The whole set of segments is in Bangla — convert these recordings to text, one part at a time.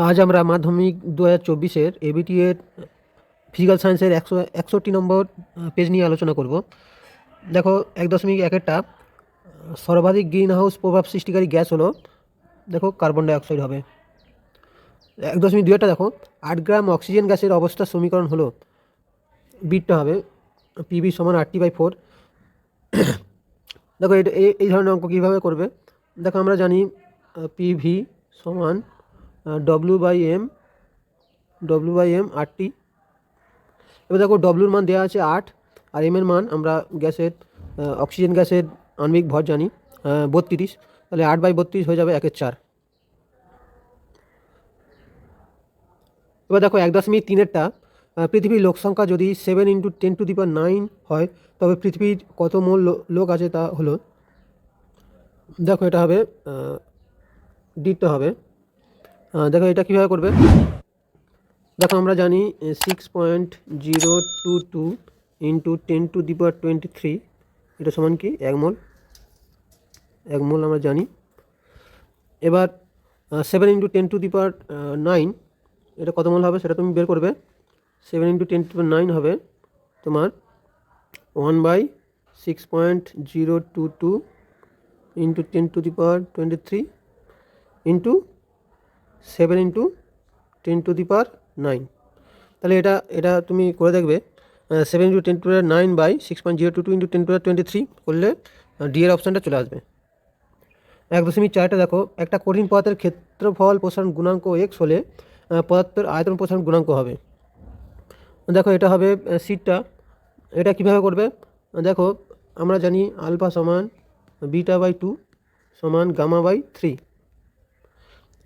আজ আমরা মাধ্যমিক দু হাজার চব্বিশের এবিটি এর ফিজিক্যাল সায়েন্সের একশো, একষট্টি নম্বর পেজ নিয়ে আলোচনা করব। দেখো, এক দশমিক একেরটা, সর্বাধিক গ্রিন হাউস প্রভাব সৃষ্টিকারী গ্যাস হলো, দেখো কার্বন ডাইঅক্সাইড হবে। এক দশমিক দুইটা দেখো, আট গ্রাম অক্সিজেন গ্যাসের অবস্থা সমীকরণ হলো, বিটটা হবে পিবি সমান আটটি বাই ফোর দেখো এই এই ধরনের অঙ্ক কীভাবে করবে? দেখো, আমরা জানি পিভি সমান W by M W by M আটটি এবার দেখো ডব্লিউর মান দেওয়া আছে আট, আর এম এর মান আমরা গ্যাসের অক্সিজেন গ্যাসের আণবিক ভর জানি বত্রিশ। তাহলে আট বাই বত্রিশ হয়ে যাবে একের চার। এবার দেখো এক দশমিক তিনেরটা পৃথিবীর লোক সংখ্যা যদি seven into ten to the power nine হয়, তবে পৃথিবীর কত মোল লোক আছে তা হলো, দেখো এটা হবে ডিটটা হবে। দেখো এটা কীভাবে করবে? দেখো আমরা জানি six point zero two two into ten to the power twenty three এটা সমান কি? এক মোল। এক মোল আমরা জানি। এবার seven into ten to the power nine এটা কত মোল হবে সেটা তুমি বের করবে। Seven into ten to nine হবে তোমার one by six point zero two two into ten to the power twenty three into seven into ten to the power nine. তাহলে এটা এটা তুমি করে দেখবে seven into ten to nine by six point zero two two into ten to twenty three করলে ডি এর অপশানটা চলে আসবে। এক দশমিক চারটা, দেখো, একটা কঠিন পদার্থের ক্ষেত্রফল প্রসারণ গুণাঙ্ক এক্স হলে পদার্থের আয়তন প্রসারণ গুণাঙ্ক হবে। দেখো, এটা হবে সিটটা। এটা কীভাবে করবে? দেখো, আমরা জানি আলফা সমান বিটা বাই টু সমান গামা বাই থ্রি।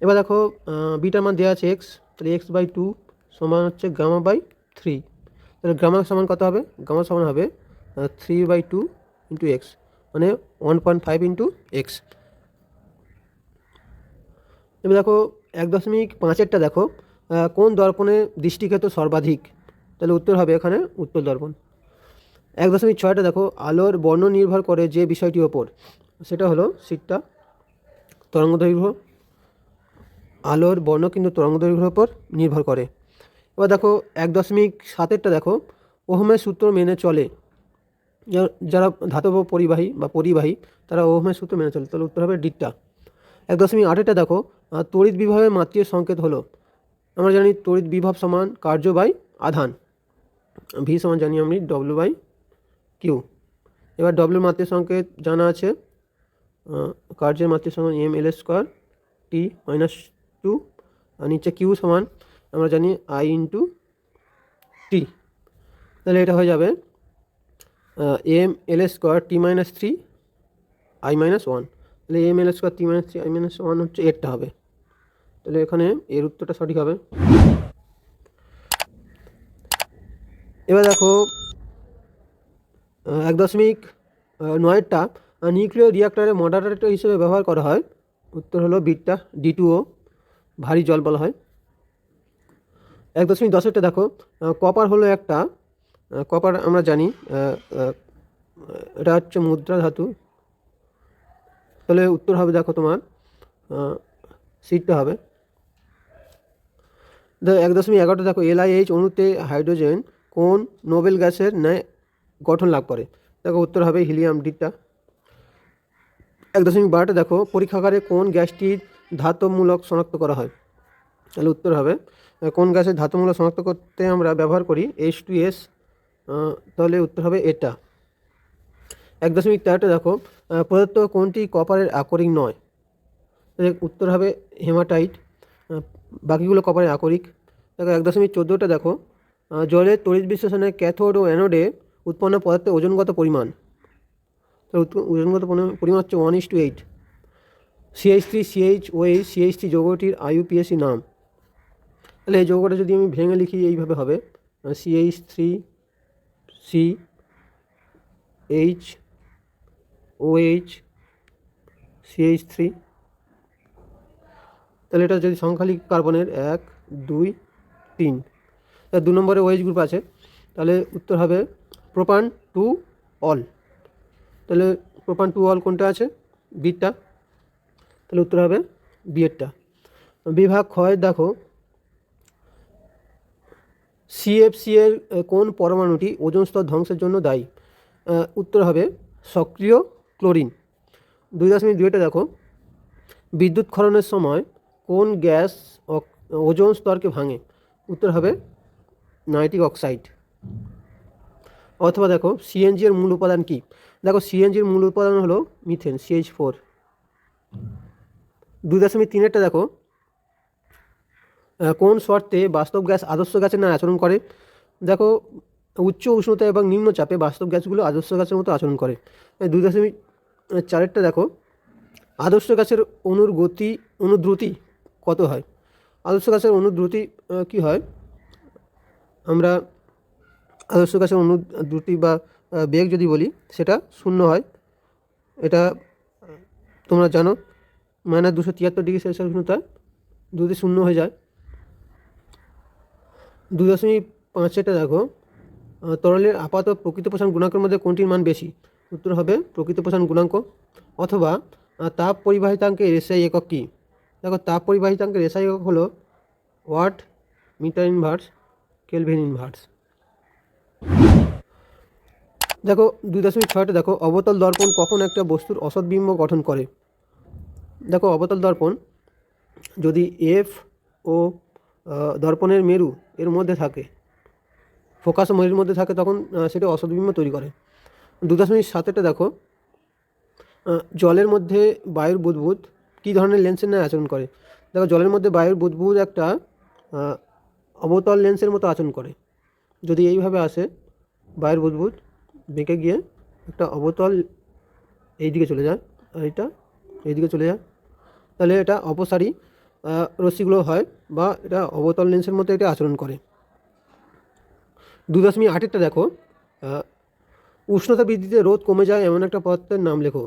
এবার দেখো বিটার মান দেওয়া আছে এক্স তাহলে এক্স বাই টু সমান হচ্ছে গামা বাই থ্রি তাহলে গামা সমান কত হবে? গামা সমান হবে three by two into x মানে one point five into x এবার দেখো, এক দশমিক পাঁচেরটা দেখো কোন দর্পণে দৃষ্টিক্ষেত্র সর্বাধিক? তাহলে উত্তর হবে এখানে উত্তর দর্পণ। এক দশমিক ছয়টা দেখো, আলোর বর্ণ নির্ভর করে যে বিষয়টির ওপর, সেটা হলো সিটটা তরঙ্গ দৈর্ঘ্য আলোর বর্ণ কিন্তু তরঙ্গ দৈর্ঘ্যের উপর নির্ভর করে। এবার দেখো এক দশমিক সাতেরটা দেখো, ওহমের সূত্র মেনে চলে। যারা ধাতব পরিবাহী বা পরিবাহী, তারা ওহমের সূত্র মেনে চলে। তাহলে উত্তর হবে ডিটটা এক দশমিক আটেরটা দেখো তড়িৎ বিভবের মাত্রীয় সংকেত হলো, আমরা জানি তড়িৎ বিভব সমান কার্য বাই আধান। ভি সমান জানি আমি ডব্লিউ বাই কিউ এবার ডব্লিউ মাতৃ সংকেত জানা আছে কার্যের মাতৃ সমান M L square T minus two আর নিচে কিউ সমান, আমরা জানি আই ইন্টু টি। তাহলে এটা হয়ে যাবে M L square T minus three, I minus one. তাহলে M L square T minus three, I minus one হচ্ছে এরটা হবে। তাহলে এখানে এর উত্তরটা সঠিক হবে। এবার দেখো এক দশমিক নয়েরটা নিউক্লিয়ার রিয়াক্টরে মডারেটর হিসেবে ব্যবহার করা হয়। উত্তর হলো বিটটা, ডি টুও ভারী জল বলা হয়। এক দশমিক দশেরটা দেখো কপার হলো একটা কপার আমরা জানি এটা হচ্ছে মুদ্রা ধাতু। তাহলে উত্তর হবে দেখো তোমার সিটটা হবে। এক দশমিক এগারোটা দেখো এলআইএইচ অণুতে হাইড্রোজেন কোন নোবেল গ্যাসের ন্যায় গঠন লাভ করে? দেখো উত্তর হবে হিলিয়াম, ডিটটা। এক দশমিক বারোটা দেখো, পরীক্ষাগারে কোন গ্যাসটির ধাতবমূলক শনাক্ত করা হয়। তাহলে উত্তর হবে, কোন গ্যাসের ধাতুমূলক শনাক্ত করতে আমরা ব্যবহার করি? এইচ টু এস তাহলে উত্তর হবে এটা। এক দশমিক তেরোটা দেখো, প্রদত্ত কোনটি কপারের আকরিক নয়? তাহলে উত্তর হবে হেমাটাইট, বাকিগুলো কপারের আকরিক। দেখো এক দশমিক চোদ্দোটা দেখো জলের তড়িৎ বিশ্লেষণে ক্যাথোড ও অ্যানোডে উৎপন্ন পদার্থের ওজনগত পরিমাণ। ওজনগত পরি- পরিমাণ হচ্ছে one is to eight CH three CH OH CH three যৌগটির IUPAC নাম। তাহলে এই যৌগটা যদি আমি ভেঙে লিখি, এইভাবে হবে। CH three C H OH CH three তাহলে এটা যদি সংখ্যালিক কার্বনের এক, দুই, তিন। তার দু নম্বরে ওএইচ গ্রুপ আছে। তাহলে উত্তর হবে প্রোপান টু অল। তাহলে প্রোপান টু অল কোনটা আছে? বিটটা। তাহলে উত্তর হবে বিয়েরটা বিভাগ ক্ষয় দেখো সিএফসি এর কোন পরমাণুটি ওজন স্তর ধ্বংসের জন্য দায়ী? উত্তর হবে সক্রিয় ক্লোরিন। দুই দশমিক দুইটা দেখো, বিদ্যুৎ ক্ষরণের সময় কোন গ্যাস ওজন স্তরকে ভাঙে? উত্তর হবে নাইট্রিক অক্সাইড। অথবা দেখো সিএনজি এর মূল উপাদান কি? দেখো সিএনজির মূল উপাদান হলো মিথেন সিএইচ ফোর দুই দশমিক তিনেরটা দেখো। কোন শর্তে বাস্তব গ্যাস আদর্শ গ্যাসের না আচরণ করে? দেখো, উচ্চ উষ্ণতা এবং নিম্ন চাপে বাস্তব গ্যাসগুলো আদর্শ গ্যাসের মতো আচরণ করে। দুই দশমিক চারেরটা দেখো। আদর্শ গ্যাসের অনুর গতি অনুদ্রুতি কত হয়? আদর্শ গ্যাসের অনুদ্রুতি কি হয়? আমরা আদর্শ গ্যাসের অনুদ্রুতি বা বেগ যদি বলি, সেটা শূন্য হয়। এটা তোমরা জানো। মাইনাস দুশো তিয়াত্তর ডিগ্রি সেলসিয়াস উষ্ণতা যদি শূন্য হয়ে যায়। দুই দশমিক পাঁচেটা দেখো তরলের আপাত প্রকৃত পোষণ গুণাঙ্কের মধ্যে কোনটির মান বেশি? উত্তর হবে প্রকৃত পোষণ গুণাঙ্ক অথবা তাপ পরিবাহিতাঙ্কের এসআই একক কী? দেখো তাপ পরিবাহিতাঙ্কের এসআই একক হলো watt metre inverse, kelvin inverse. দেখো, দুই দশমিক ছয়টা দেখো, অবতল দর্পণ কখন একটা বস্তুর অসৎবিম্ব গঠন করে? দেখো অবতল দর্পণ, যদি এফ ও দর্পণের মেরু এর মধ্যে থাকে, ফোকাস মেরুর মধ্যে থাকে, তখন সেটা অসৎবিম্ব তৈরি করে। দু দশমিক সাতেরটা দেখো জলের মধ্যে বায়ুর বুদবুদ কী ধরনের লেন্সের ন্যায় আচরণ করে? দেখো জলের মধ্যে বায়ুর বুদবুদ একটা অবতল লেন্সের মতো আচরণ করে। যদি এইভাবে আসে, বায়ুর বুদবুদ বেঁকে গিয়ে একটা অবতল এই দিকে চলে যায় আর এটা এই দিকে চলে যায়। তাহলে এটা অপসারী রশ্মিগুলো হয় বা এটা অবতল লেন্সের মতো এটা আচরণ করে। দু দশমিক আটেরটা দেখো উষ্ণতা বৃদ্ধিতে রোদ কমে যায় এমন একটা পদার্থের নাম লেখো।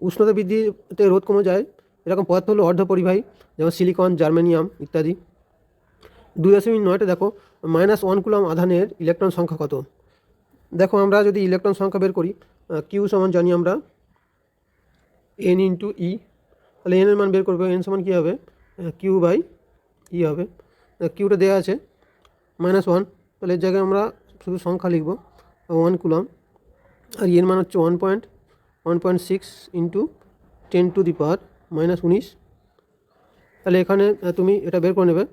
উষ্ণতা বৃদ্ধিতে রোদ কমে যায়, এরকম পদার্থ হলো অর্ধপরিবাহী, যেমন সিলিকন, জার্মেনিয়াম ইত্যাদি। দুই দশমিক নয়টা দেখো, মাইনাস ওয়ান কুলাম আধানের ইলেকট্রন সংখ্যা কত? দেখো আমরা যদি ইলেকট্রন সংখ্যা বের করি কিউ সমান জানি আমরা, এন ইন্টু ই তাহলে এন এর মান বের করবে। এন সমান কী হবে? কিউ বাই ই হবে। কিউটা দেওয়া আছে মাইনাস ওয়ান তাহলে এর জায়গায় আমরা শুধু সংখ্যা লিখব ওয়ান কুলাম আর ইয়ের মান হচ্ছে one point one point six into ten to the power minus উনিশ। তাহলে এখানে তুমি এটা বের করে নেবে।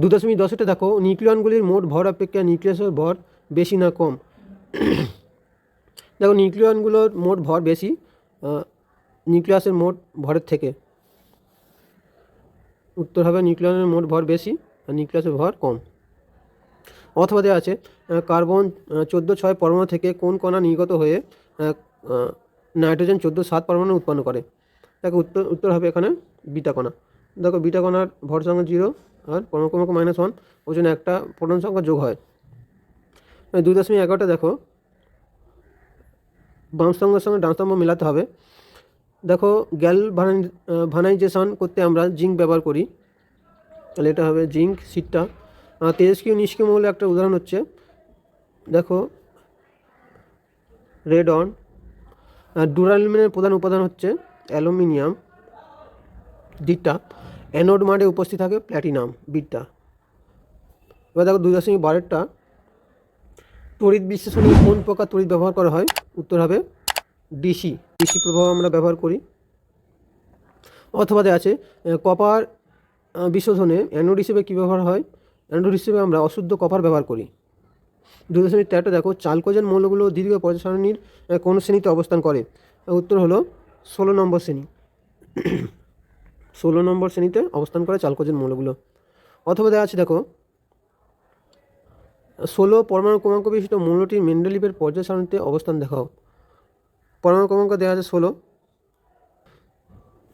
দু দশমিক দশটা দেখো, নিউক্লিয়নগুলির মোট ভর অপেক্ষা নিউক্লিয়াসের ভর বেশি না কম। দেখো, নিউক্লিয়নগুলোর মোট ভর বেশি নিউক্লিয়াসের মোট ভরের থেকে। উত্তর হবে নিউক্লিয়নের মোট ভর বেশি আর নিউক্লিয়াসের ভর কম। অথবা দেওয়া আছে কার্বন চোদ্দ ছয় পরমাণু থেকে কোন কণা নির্গত হয়ে নাইট্রোজেন চোদ্দ সাত পরমাণু উৎপন্ন করে। দেখো উত্তর উত্তর হবে এখানে বিটা কণা। দেখো বিটা কণার ভর সংখ্যা জিরো আর পরমাণু ক্রমাঙ্ক মাইনাস ওয়ান, ওই জন্য একটা প্রোটন সংখ্যা যোগ হয়। দুই দশমিক এগারোটা দেখো, বাম স্তম্ভের সঙ্গে ডান স্তম্ভ মেলাতে হবে। দেখো, গ্যাল ভানাইজেশন করতে আমরা জিঙ্ক ব্যবহার করি। তাহলে এটা হবে জিঙ্ক সিটটা। তেজস্ক্রিয় নিষ্ক্রিয় মৌলের একটা উদাহরণ হচ্ছে, দেখো, রেড অন ডুরালিউমিনের প্রধান উপাদান হচ্ছে অ্যালুমিনিয়াম ডিটা অ্যানোড মাঠে উপস্থিত থাকে প্ল্যাটিনাম, বিটটা। এবার দেখো, দুই দশমিক বারেরটা। তড়িৎ বিশ্লেষণে কোন প্রকার তড়িৎ ব্যবহার করা হয়? উত্তর হবে ডিসি। ডিসি প্রবাহ আমরা ব্যবহার করি। অথবা দেওয়া আছে কপার বিশোধনে অ্যানোড হিসেবে কী ব্যবহার হয়? অ্যানোড হিসেবে আমরা অশুদ্ধ কপার ব্যবহার করি। দু দশমিক তেরোটা দেখো চালকোজেন মৌলগুলো দীর্ঘ পর্যায় সারণীর আহ, কোন শ্রেণীতে অবস্থান করে? উত্তর হলো ষোলো নম্বর শ্রেণি। ষোলো নম্বর শ্রেণীতে অবস্থান করে চালকোজেন মৌলগুলো। অথবা দেওয়া আছে দেখো ষোলো পরমাণু ক্রমাঙ্ক বিশিষ্ট মৌলটির মেন্ডেলিপের পর্যায় সারণীতে অবস্থান দেখাও। পরমাণু ক্রমাঙ্ক দেওয়া আছে ষোলো।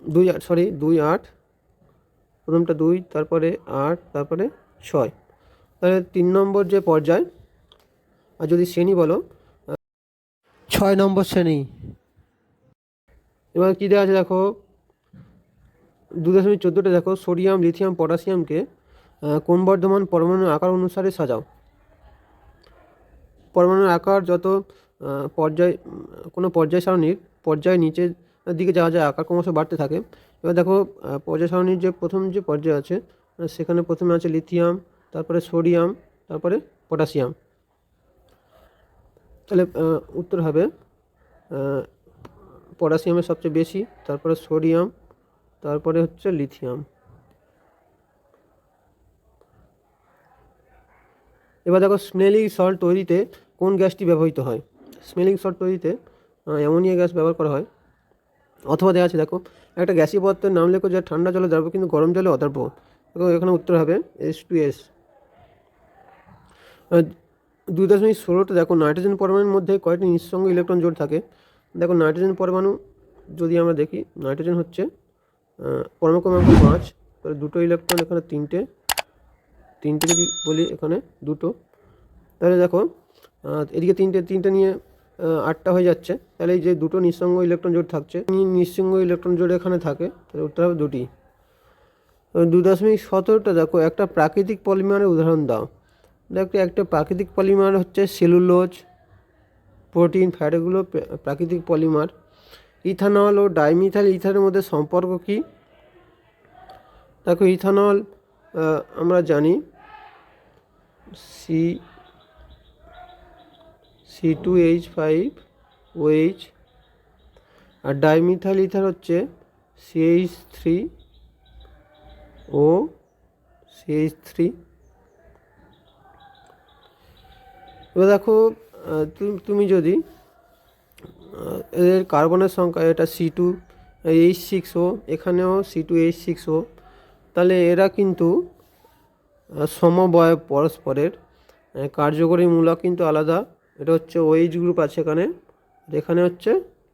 দুই আট সরি দুই আট প্রথমটা দুই তারপরে আট তারপরে ছয়। তাহলে তিন নম্বর যে পর্যায় আর যদি শ্রেণি বলো ছয় নম্বর শ্রেণি। এবার কী দেওয়া আছে দেখো? দু দশমিক চোদ্দোটা দেখো সোডিয়াম লিথিয়াম পটাশিয়ামকে আহ, কোন বর্ধমান পরমাণুর আকার অনুসারে সাজাও? পরমাণুর আকার যত পর্যায়, কোনো পর্যায় সারণীর পর্যায় নিচে দিকে যাওয়া যায়, আকার ক্রমশ বাড়তে থাকে। এবার দেখো পর্যায় সারণীর যে প্রথম যে পর্যায় আছে সেখানে প্রথমে আছে লিথিয়াম, তারপরে সোডিয়াম, তারপরে পটাশিয়াম। তাহলে উত্তর হবে পটাশিয়ামের সবচেয়ে বেশি, তারপরে সোডিয়াম, তারপরে হচ্ছে লিথিয়াম। এবার দেখো স্মেলিং সল্ট তৈরিতে কোন গ্যাসটি ব্যবহৃত হয়? স্মেলিং সল্ট তৈরিতে অ্যামোনিয়া গ্যাস ব্যবহার করা হয়। অথবা দেওয়া আছে, দেখো, একটা গ্যাসীয় পদার্থের নাম লেখো যা ঠান্ডা জলে দ্রাব্য কিন্তু গরম জলে অদ্রাব্য। দেখো, এখানে উত্তর হবে এস টু এস দুই দশমিক ষোলোটা, দেখো, নাইট্রোজেন পরমাণুর মধ্যে কয়েকটি নিঃসঙ্গ ইলেকট্রন জোড় থাকে। দেখো, নাইট্রোজেন পরমাণু, যদি আমরা দেখি, নাইট্রোজেন হচ্ছে পরমাণু ক্রমাঙ্ক পাঁচ, তাহলে দুটো ইলেকট্রন এখানে তিনটে তিনটে যদি বলি এখানে দুটো, তাহলে দেখো এদিকে তিনটে তিনটে নিয়ে আটটা হয়ে যাচ্ছে। তাহলে এই যে দুটো নিঃসঙ্গ ইলেকট্রন জোট থাকছে নিঃসঙ্গ ইলেকট্রন জোড় এখানে থাকে, তাহলে উত্তর হবে দুটি। দু দশমিক সতেরোটা, দেখো, একটা প্রাকৃতিক পলিমারের উদাহরণ দাও। দেখো, একটা প্রাকৃতিক পলিমার হচ্ছে সেলুলোজ, প্রোটিন ফ্যাট এগুলো প্রাকৃতিক পলিমার। ইথানল ও ডাইমিথাইল ইথারের মধ্যে সম্পর্ক কি? দেখো, ইথানল আমরা জানি, C C two H five OH আর ডাইমিথাইল ইথার হচ্ছে CH three O CH three এবার দেখো তুমি- যদি এদের কার্বনের সংখ্যা এটা C two H six O এখানেও C two H six O তাহলে এরা কিন্তু আহ, সমবয়ব পরস্পরের কার্যকরী মূলক কিন্তু আলাদা। এটা হচ্ছে ওএইচ গ্রুপ আছে এখানে এখানে হচ্ছে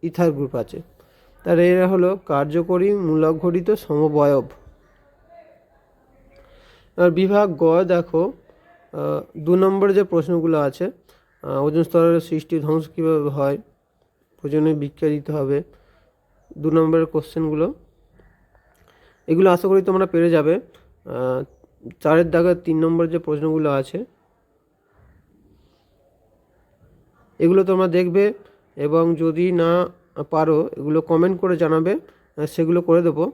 ইথার গ্রুপ আছে। তার এরা হলো কার্যকরী মূলক ঘটিত সমবয়ব। আর বিভাগ গ, দেখো দু নম্বরে যে প্রশ্নগুলো আছে ওজন স্তরের সৃষ্টি ধ্বংস কীভাবে হয় ওজনে বিক্রিয়া দিতে হবে, দু নম্বরের কোশ্চেনগুলো। এগুলো আশা করি তোমরা পেরে যাবে। চারের দাগের তিন নম্বর যে প্রশ্নগুলো আছে এগুলো তোমরা দেখবে এবং যদি না পারো, এগুলো কমেন্ট করে জানাবে সেগুলো করে দেবো।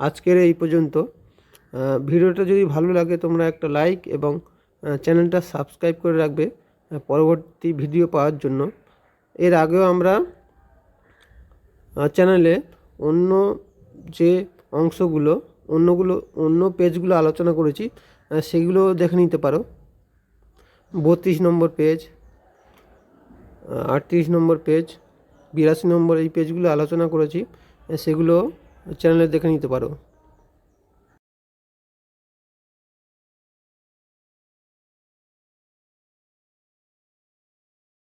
আজকের এই পর্যন্ত। ভিডিওটা যদি ভালো লাগে, তোমরা একটা লাইক এবং চ্যানেলটা সাবস্ক্রাইব করে রাখবে পরবর্তী ভিডিও পাওয়ার জন্য। এর আগেও আমরা চ্যানেলে অন্য যে অংশগুলো, অন্যগুলো, অন্য পেজগুলো আলোচনা করেছি সেগুলো দেখে নিতে পারো। বত্রিশ নম্বর পেজ আটত্রিশ নম্বর পেজ, বিরাশি নম্বর এই পেজগুলো আলোচনা করেছি, সেগুলো চ্যানেলে দেখে নিতে পারো।